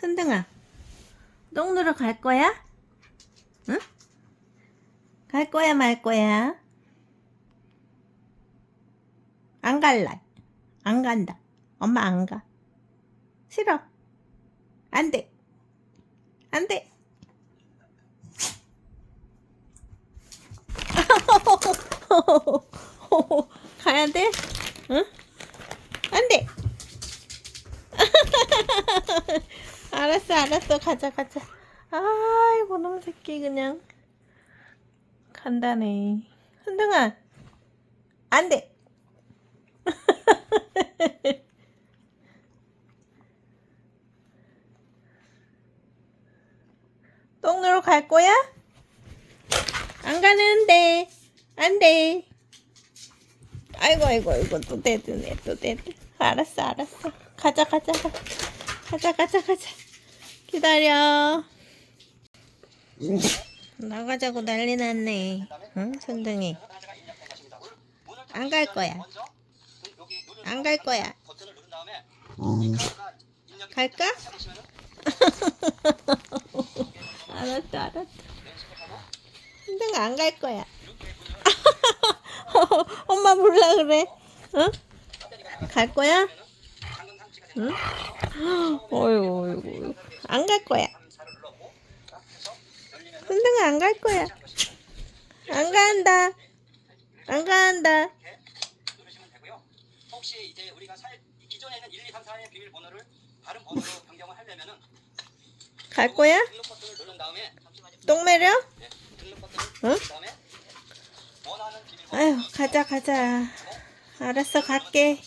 순둥아, 똥 누러 갈 거야? 응? 갈 거야, 말 거야? 안 갈라. 안 간다. 엄마 안 가. 싫어. 안 돼. 안 돼. 가야 돼? 응? 안 돼. 알았어, 알았어. 가자, 가자. 아이고, 놈 새끼 그냥 간다네. 순둥아, 안 돼. 똥 누러 갈 거야? 안 가는데. 안 돼. 아이고, 아이고, 아이고, 또 대드네, 또 대드. 알았어, 알았어. 가자, 가자. 가자, 가자, 가자. 기다려. 나가자고 난리 났네. 응, 손등이. 안 갈 거야. 안 갈 거야. 갈까? 알았어, 알았어. 손등아 안 갈 거야. 엄마 몰라 그래. 응? 갈 거야? 응? 어이구, 어이구. 안 갈 거야. 순둥아 안 갈 거야. 안 간다. 안 간다. 혹시 이제 우리가 살 기존에 있는 1, 2, 3, 4의 비밀번호를 다른 번호로 변경을 하려면은 갈 거야? 등록 버튼을 누른 다음에 잠시만요. 똥 매려? 네, 등록 버튼을 응? 누른 다음에 원하는 비밀번호 아유, 가자, 가자. 알았어, 갈게.